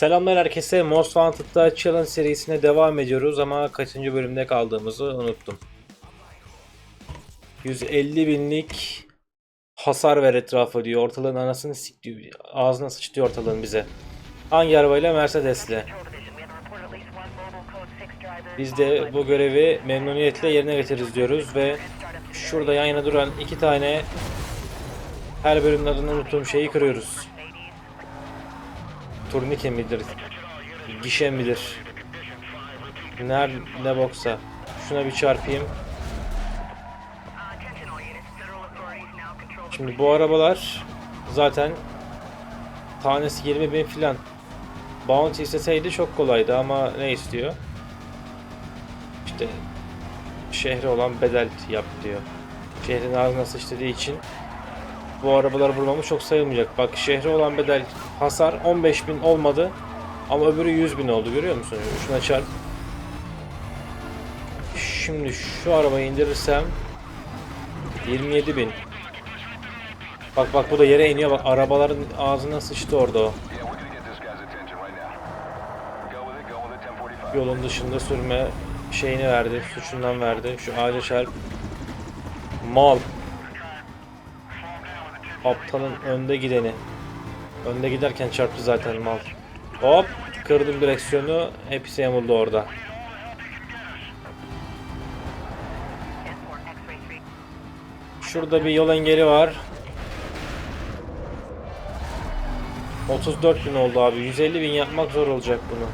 Selamlar herkese. Most Wanted'da Challenge serisine devam ediyoruz ama kaçıncı bölümde kaldığımızı unuttum. 150 binlik hasar ver etrafa diyor. Ortalığın anasını sikti. Ağzına sıçtı ortalığın bize. Hangi arabayla? Mercedes'le. Biz de bu görevi memnuniyetle yerine getiririz diyoruz ve şurada yan yana duran iki tane her bölümün adını unuttuğum şeyi kırıyoruz. Turnike midir? Gişe midir? Ner ne boksa. Şuna bir çarpayım. Şimdi bu arabalar zaten tanesi 20 bin filan. Bounty isteseydi çok kolaydı ama ne istiyor? İşte şehre olan bedel yap diyor. Şehrin ağzına sıçtığı için bu arabalar vurmamız çok sayılmayacak. Bak şehre olan bedel hasar 15.000 olmadı ama öbürü 100.000 oldu görüyor musun? Şuna çarp. Şimdi şu arabayı indirirsem 27.000. Bak bak bu da yere iniyor bak arabaların ağzına sıçtı orada o. Yeah, we're gonna get this guy's attention right now. Go with it, go with it, 1045. Yolun dışında sürme şeyini verdi, suçundan verdi. Şu ağaca çarp. Mal. Aptalın önde gideni. Önde giderken çarptı zaten mal. Hop, kırdım direksiyonu. Hepsi yamuldu orada. Şurada bir yol engeli var. 34 bin oldu abi. 150 bin yapmak zor olacak bunu.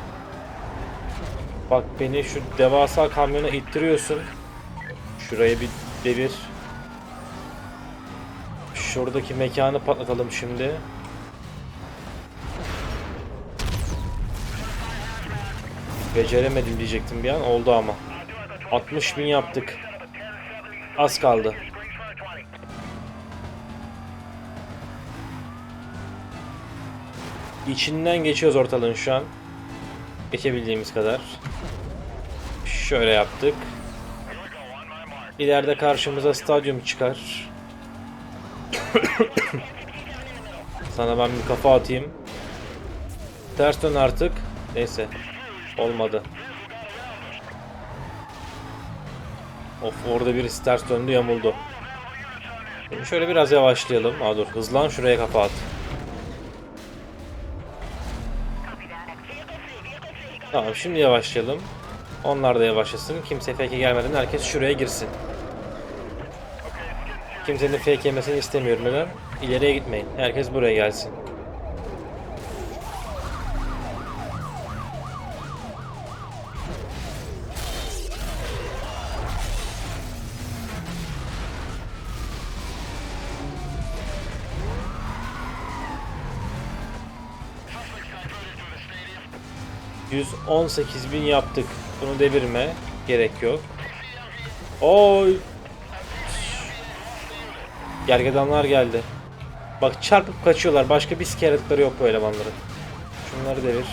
Bak beni şu devasa kamyona ittiriyorsun. Şuraya bir devir. Şuradaki mekanı patlatalım şimdi. Beceremedim diyecektim bir an. Oldu ama. 60 bin yaptık. Az kaldı. İçinden geçiyoruz ortalığın şu an. Geçebildiğimiz kadar. Şöyle yaptık. İleride karşımıza stadyum çıkar. Sana ben bir kafa atayım. Ters dön artık. Neyse. Olmadı. Of orada birisi ters döndü yamuldu. Şimdi şöyle biraz yavaşlayalım. Aa dur hızlan şuraya kafa at. Tamam şimdi yavaşlayalım. Onlar da yavaşlasın. Kimse fake gelmeden herkes şuraya girsin. Kimsenin fake yemesini istemiyorum neden? İleriye gitmeyin. Herkes buraya gelsin. ...118 bin yaptık. Bunu devirme. Gerek yok. Oy! Gergedanlar geldi. Bak çarpıp kaçıyorlar. Başka bir sike yaratıkları yok bu elemanların. Şunları devir.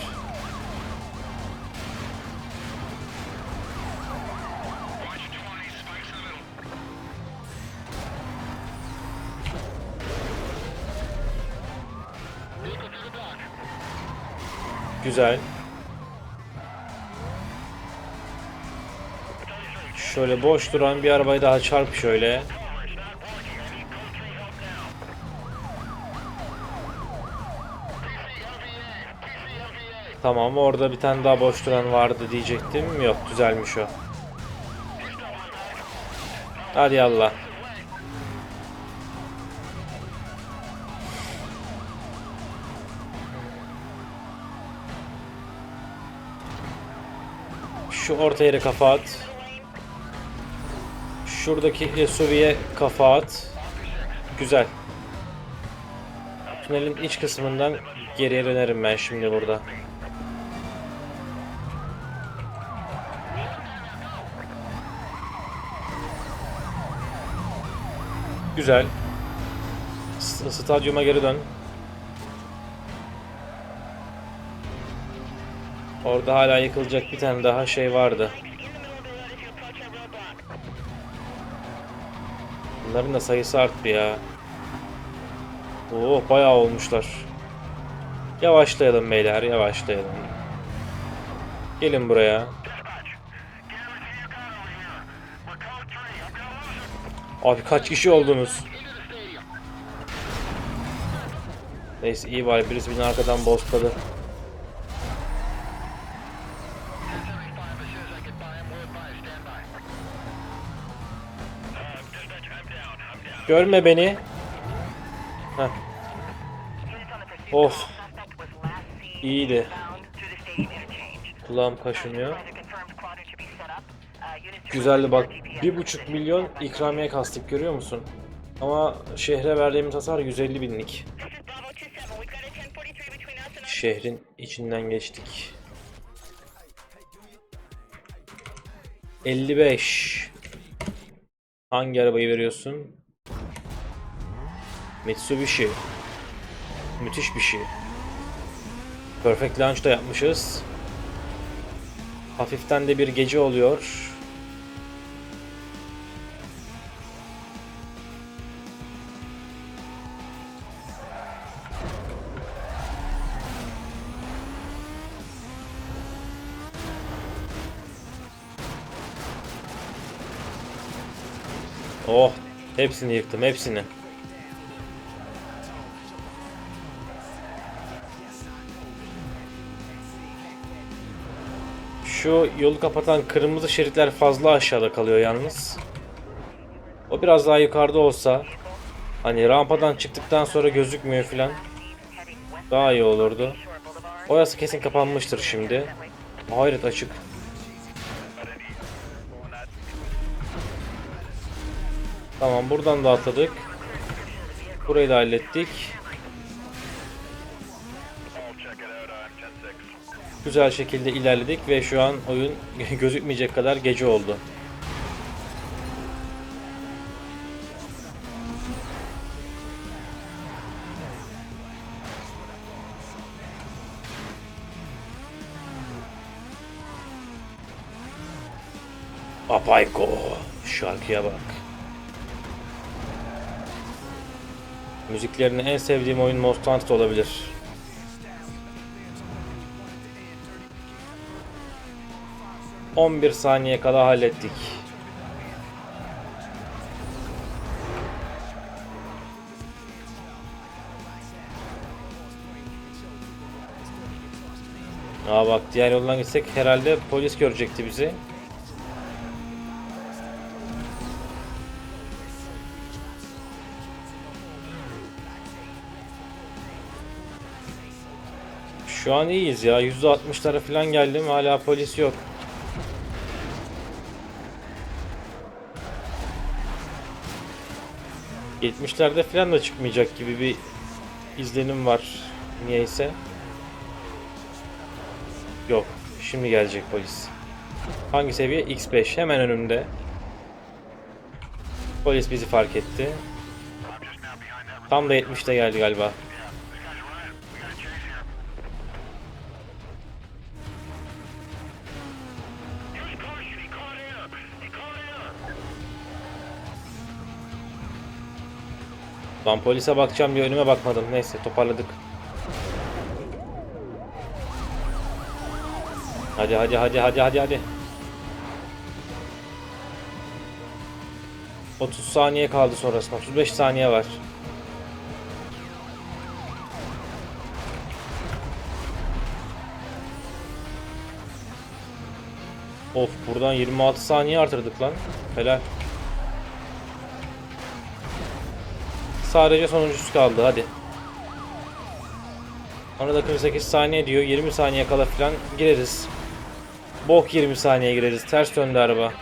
Güzel. Şöyle boş duran bir arabayı daha çarp şöyle. Tamam orada bir tane daha boş duran vardı diyecektim. Yok düzelmiş o. Hadi Allah. Şu orta yere kafa at. Şuradaki SUV'ye kafa at. Güzel. Tünelin iç kısmından geriye dönerim ben şimdi burada. Güzel. Stadyuma geri dön. Orada hala yıkılacak bir tane daha şey vardı. Bunların da sayısı arttı ya. Oo bayağı olmuşlar. Yavaşlayalım beyler, yavaşlayalım. Gelin buraya. Abi kaç kişi oldunuz? Neyse iyi bari birisi beni arkadan bozladı. Görme beni. Heh. Of. İyiydi. Kulağım kaşınıyor. Güzeldi bak. Bir buçuk milyon ikramiye kastık görüyor musun? Ama şehre verdiğimiz hasar 150 binlik. Şehrin içinden geçtik. 55. Hangi arabayı veriyorsun? Mitsubishi. Müthiş bir şey. Perfect Launch da yapmışız. Hafiften de bir gece oluyor. Oh, hepsini yıktım, hepsini. Şu yolu kapatan kırmızı şeritler fazla aşağıda kalıyor yalnız. O biraz daha yukarıda olsa hani rampadan çıktıktan sonra gözükmüyor filan daha iyi olurdu. Orası kesin kapanmıştır şimdi. Hayret açık. Tamam buradan da atladık. Burayı da hallettik. Güzel şekilde ilerledik ve şu an oyun gözükmeyecek kadar gece oldu. Apayko şarkıya bak. Müziklerini en sevdiğim oyun Most Wanted olabilir. On bir saniye kala hallettik. Aa bak diğer yoldan gitsek herhalde polis görecekti bizi. Şu an iyiyiz ya. %60'lara falan geldim. Hala polis yok. ...70'lerde falan da çıkmayacak gibi bir izlenim var niyeyse. Yok. Şimdi gelecek polis. Hangi seviye? X5. Hemen önümde. Polis bizi fark etti. Tam da 70'te geldi galiba. Lan polise bakacağım diye önüme bakmadım. Neyse toparladık. Hadi hadi hadi hadi hadi hadi. 30 saniye kaldı sonrasında. 35 saniye var. Of buradan 26 saniye artırdık lan. Helal. Sadece sonuncusu kaldı hadi. Ona da 48 saniye diyor. 20 saniye kala falan gireriz. Bok 20 saniye gireriz. Ters döndü araba.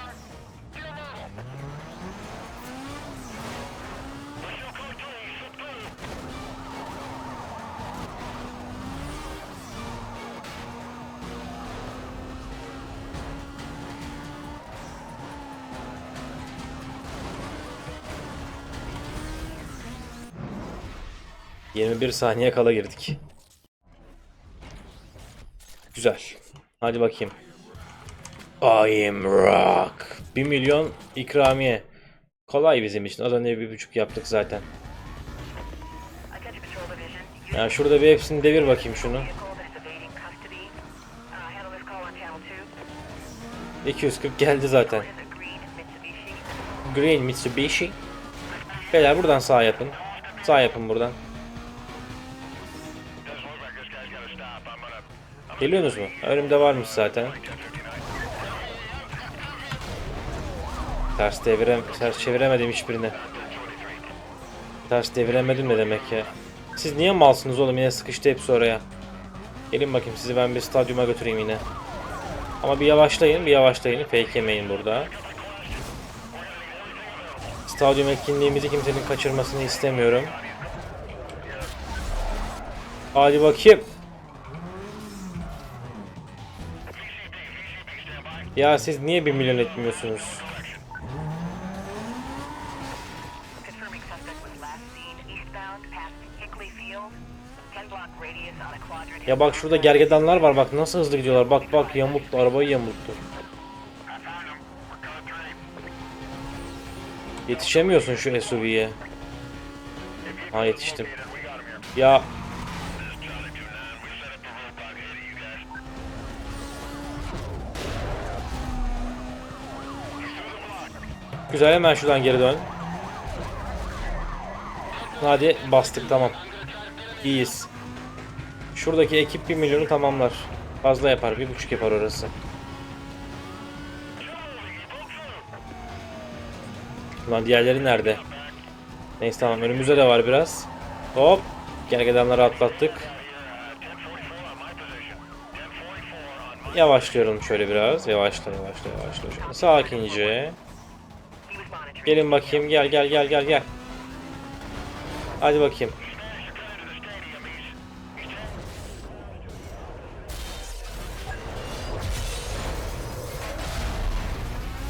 ...21 saniye kala girdik. Güzel. Hadi bakayım. I am rock. 1 milyon ikramiye. Kolay bizim için. Az önce bir buçuk yaptık zaten. Ya şurada bir hepsini devir bakayım şunu. Vehicle that's evading custody. Uh, handle this call on channel 2. 240 geldi zaten. Green Mitsubishi. Beyler buradan sağ yapın. Sağ yapın buradan. Geliyorsunuz mu? Önümde varmış zaten. Ters devirem ters çeviremedim hiçbirini. Ters deviremedim ne demek ya? Siz niye malsınız oğlum yine sıkıştı hepsi oraya. Gelin bakayım sizi ben bir stadyuma götüreyim yine. Ama bir yavaşlayın, bir yavaşlayın. Fake yemeyin burada. Stadyum etkinliğimizi kimsenin kaçırmasını istemiyorum. Hadi bakayım. Ya siz niye bir milyon etmiyorsunuz? Confirming suspect was last seen eastbound past Hickley Field. 10 block radius on a quadrant. Ya bak şurada gergedanlar var bak nasıl hızlı gidiyorlar. Bak bak yamulttu arabayı yamulttu. Yetişemiyorsun şu SUV'ye. Ha yetiştim. Ya Güzel hemen şuradan geri dön. Hadi bastık tamam. İyiyiz. Şuradaki ekip 1 milyonu tamamlar. Fazla yapar, bir buçuk yapar orası. Ulan diğerleri nerede? Neyse tamam önümüzde de var biraz. Hop. Gergedanları atlattık. Yavaşlıyorum şöyle biraz. Yavaşla yavaşla yavaşla. Sakince. Gelin bakayım gel gel gel gel gel. Hadi bakayım.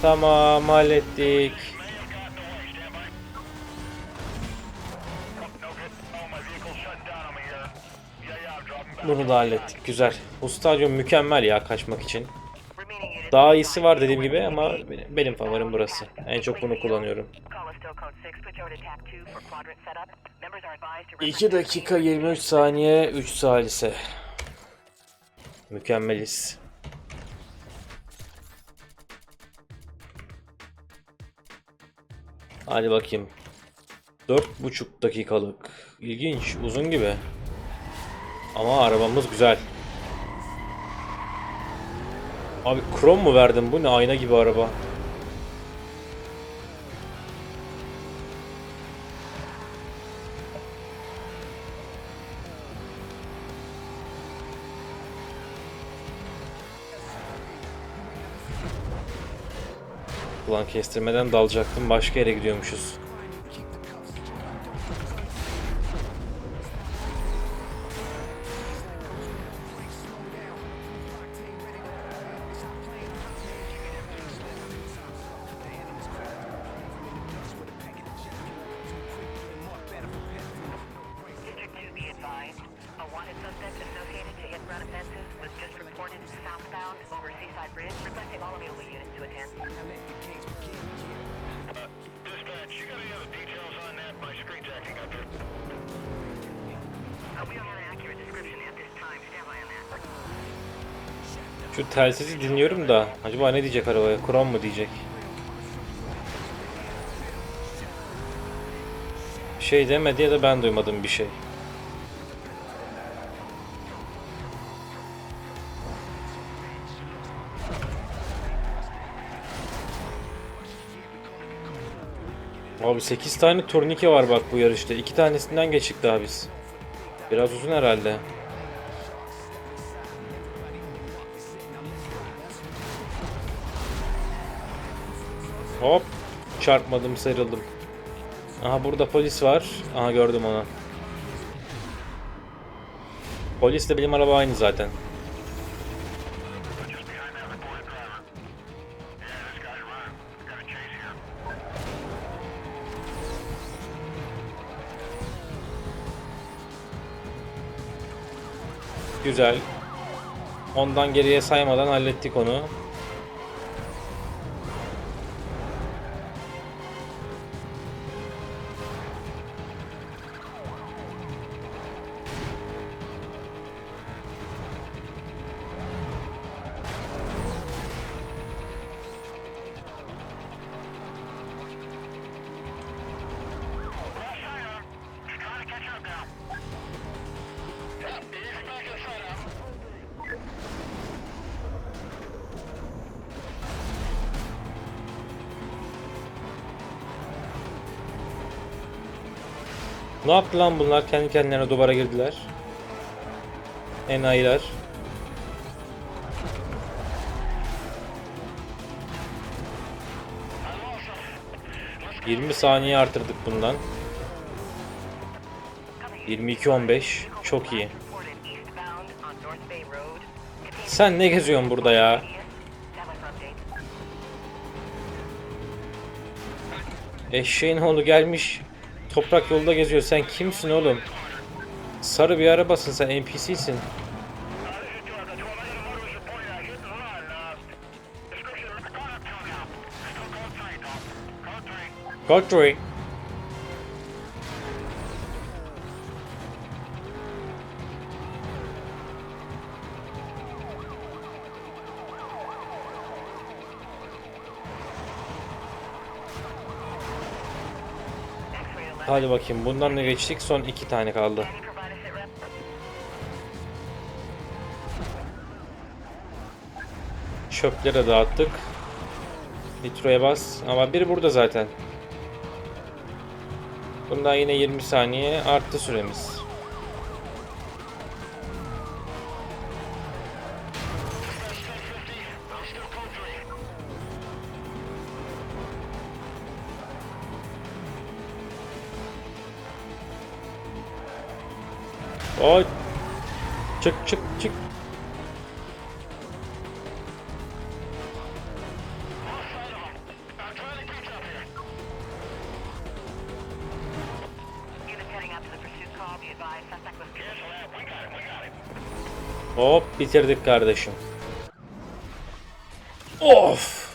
Tamam hallettik. Bunu da hallettik. Güzel. Bu stadyum mükemmel ya kaçmak için. Daha iyisi var dediğim gibi ama benim, favorim burası. En çok bunu kullanıyorum. Call is still code 6. Switch over to TAC 2 for quadrant setup. Members are advised to 2 dakika 23 saniye 3 salise. Mükemmeliz. Hadi bakayım. 4,5 dakikalık. İlginç, uzun gibi. Ama arabamız güzel. Abi krom mu verdim? Bu ne ayna gibi araba. Ulan kestirmeden dalacaktım. Başka yere gidiyormuşuz. Telsizi dinliyorum da acaba ne diyecek arabaya? Krom mu diyecek? Şey demedi ya da ben duymadım bir şey. Abi 8 tane turnike var bak bu yarışta. 2 tanesinden geçtik daha biz. Biraz uzun herhalde. Çarpmadım sıyrıldım. Aha burada polis var. Aha gördüm onu. Polisle benim araba aynı zaten. Güzel. Ondan geriye saymadan hallettik onu. Yaptı lan bunlar? Kendi kendilerine duvara girdiler. Enayiler. ...20 saniye artırdık bundan. 22-15. Çok iyi. Sen ne geziyorsun burada ya? Eşeğin oğlu gelmiş. Toprak yolda geziyor. Sen kimsin oğlum? Sarı bir arabasın sen NPC'sin. Godfrey. Hadi bakayım bundan da geçtik. Son iki tane kaldı. Çöpleri dağıttık. Nitro'ya bas. Ama biri burada zaten. Bundan yine 20 saniye arttı süremiz. Be advised, suspect was Hop bitirdik kardeşim. Of.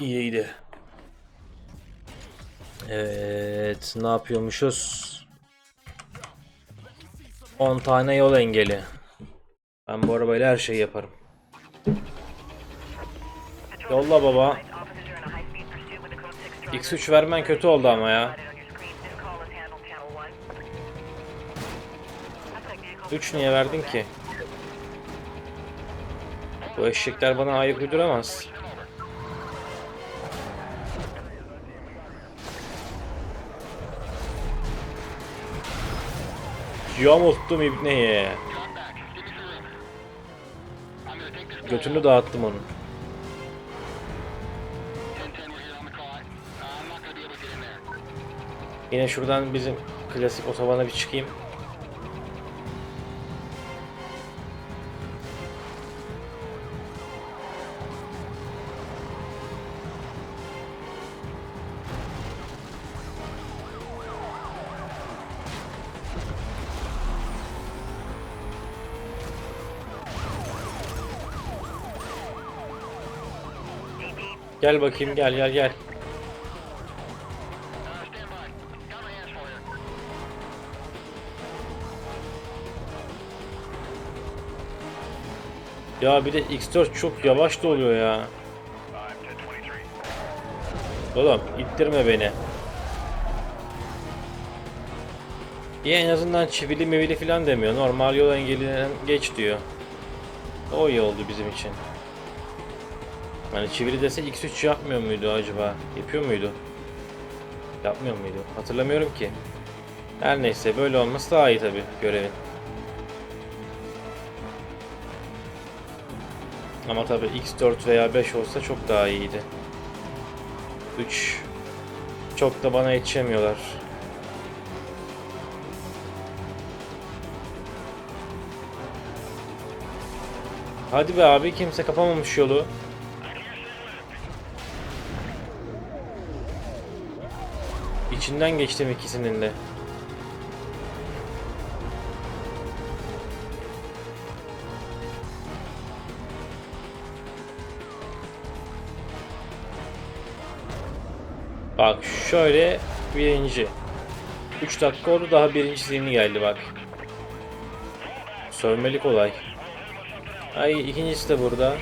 İyiydi. Evet ne yapıyormuşuz? 10 tane yol engeli. Ben bu arabayla her şeyi yaparım. Yolla baba. Officers are in a high-speed pursuit with a code 6 driver. X3 vermen kötü oldu ama ya. Provided on your screen. This call is handled channel 1. Suspect vehicle 3 niye verdin ki? Bu eşekler bana ayak uyduramaz. Yamulttum ibneye. Götünü dağıttım onun. Yine şuradan bizim klasik otobana bir çıkayım. Gel bakayım gel gel gel. Ya bir de X4 çok yavaş da oluyor ya. Oğlum ittirme beni. İyi en azından çivili mivili falan demiyor. Normal yol engelinden geç diyor. O iyi oldu bizim için. Hani çivili dese X3 yapmıyor muydu acaba? Yapıyor muydu? Yapmıyor muydu? Hatırlamıyorum ki. Her neyse böyle olması daha iyi tabi görevin. Ama tabi X4 veya 5 olsa çok daha iyiydi. 3 çok da bana yetişemiyorlar. Hadi be abi kimse kapamamış yolu. İçinden geçtim ikisinin de. Bak şöyle birinci. 3 dakika oldu daha birincisi yeni geldi bak. Sövmelik olay. Ay ikincisi de burada.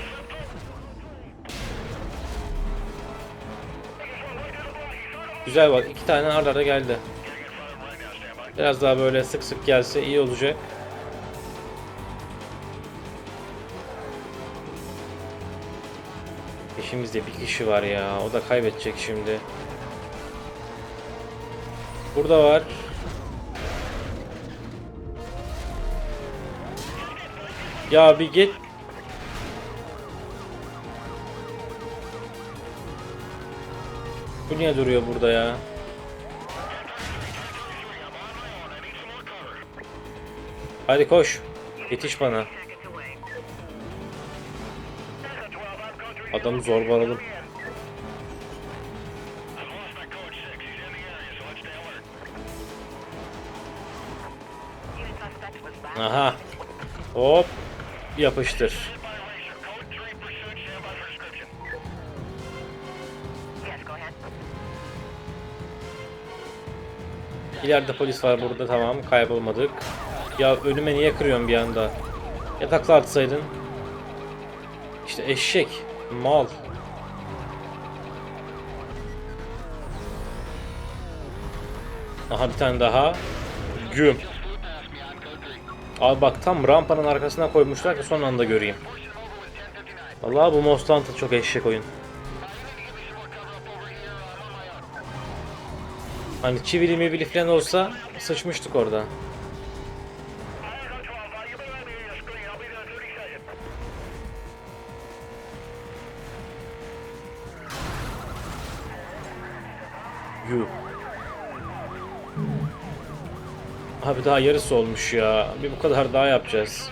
Güzel bak iki tane ard arda geldi. Biraz daha böyle sık sık gelse iyi olacak. Peşimizde bir kişi var ya. O da kaybedecek şimdi. Burada var. Ya bir git Bu niye duruyor burada ya? Hadi koş. Yetiş bana. Adamı zorbaladım. Aha. Hop. Yapıştır. İleride polis var burada tamam kaybolmadık. Ya önüme niye kırıyorsun bir anda? Yatakla atsaydın. İşte eşek. Mal. Aha bir tane daha. Güm. Abi bak tam rampanın arkasına koymuşlar ki son anda göreyim. Vallahi bu Most Wanted çok eşek oyun. Hani çivili mivili falan olsa sıçmıştık orada. Yuh. Abi daha yarısı olmuş ya. Bir bu kadar daha yapacağız.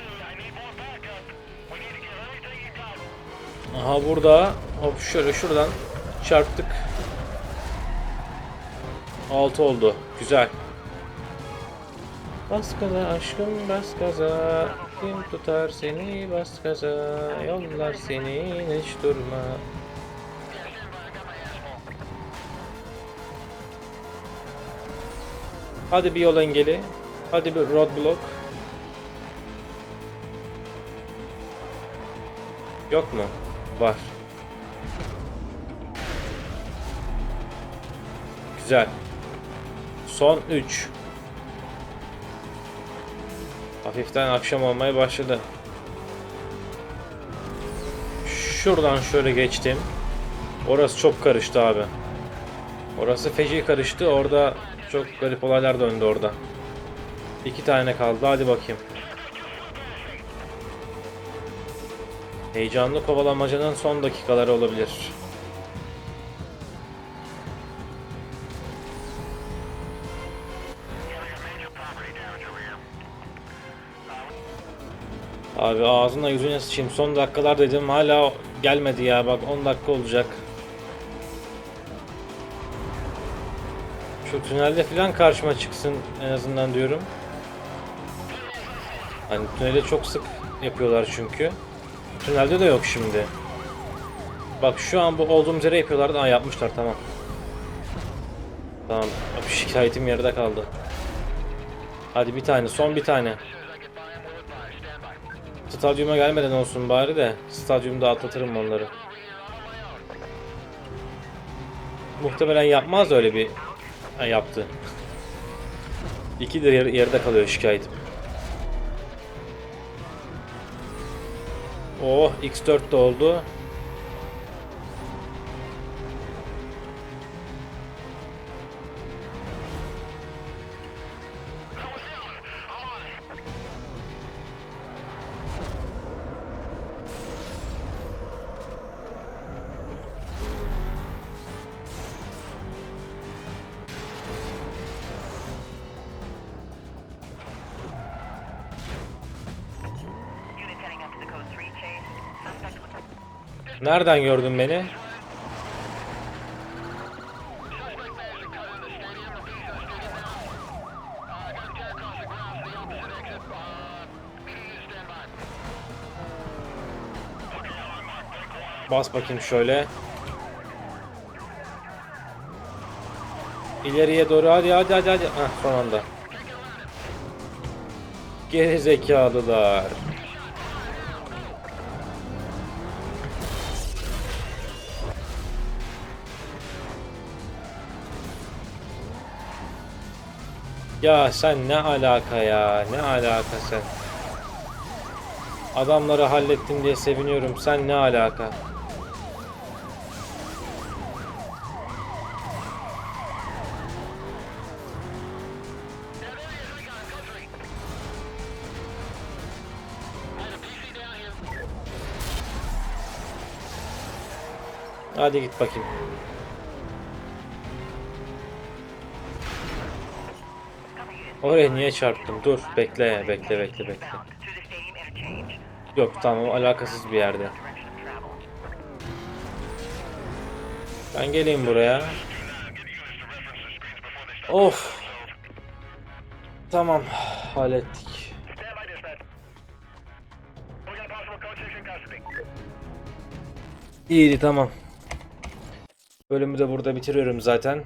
Aha burada. Hop şöyle şuradan çarptık. 6 oldu. Güzel. Bas gaza aşkım bas gaza. Kim tutar seni bas gaza. Yollar seni hiç durma. Hadi bir yol engeli. Hadi bir roadblock. Yok mu? Var. Güzel Son 3 Hafiften akşam olmaya başladı. Şuradan şöyle geçtim. Orası çok karıştı abi. Orası feci karıştı. Orada çok garip olaylar döndü orada. İki tane kaldı. Hadi bakayım. Heyecanlı kovalamacanın son dakikaları olabilir. Abi ağzına yüzüne sıçayım. Son dakikalar dedim hala gelmedi ya bak 10 dakika olacak. Şu tünelde falan karşıma çıksın en azından diyorum. Hani tünelde çok sık yapıyorlar çünkü. Tünelde de yok şimdi. Bak şu an bu olduğumuz yere yapıyorlardı. Aa yapmışlar tamam. Tamam. Abi şikayetim yarıda kaldı. Hadi bir tane son bir tane. Stadyuma gelmeden olsun bari de stadyumda atlatırım onları. Muhtemelen yapmaz öyle bir ha, yaptı. İki de yer- yerde kalıyor şikayetim. Oh X4 de oldu. Nereden gördün beni? Bas bakayım şöyle. İleriye doğru hadi hadi hadi hadi. Heh, son anda. Geri zekalılar. Ya sen ne alaka ya? Ne alaka sen? Adamları hallettim diye seviniyorum. Sen ne alaka? Hadi git bakayım. Oraya niye çarptın? Dur bekle bekle bekle bekle. Yok tamam alakasız bir yerde. Ben geleyim buraya. Of. Tamam hallettik. İyiydi tamam. Bölümü de burada bitiriyorum zaten.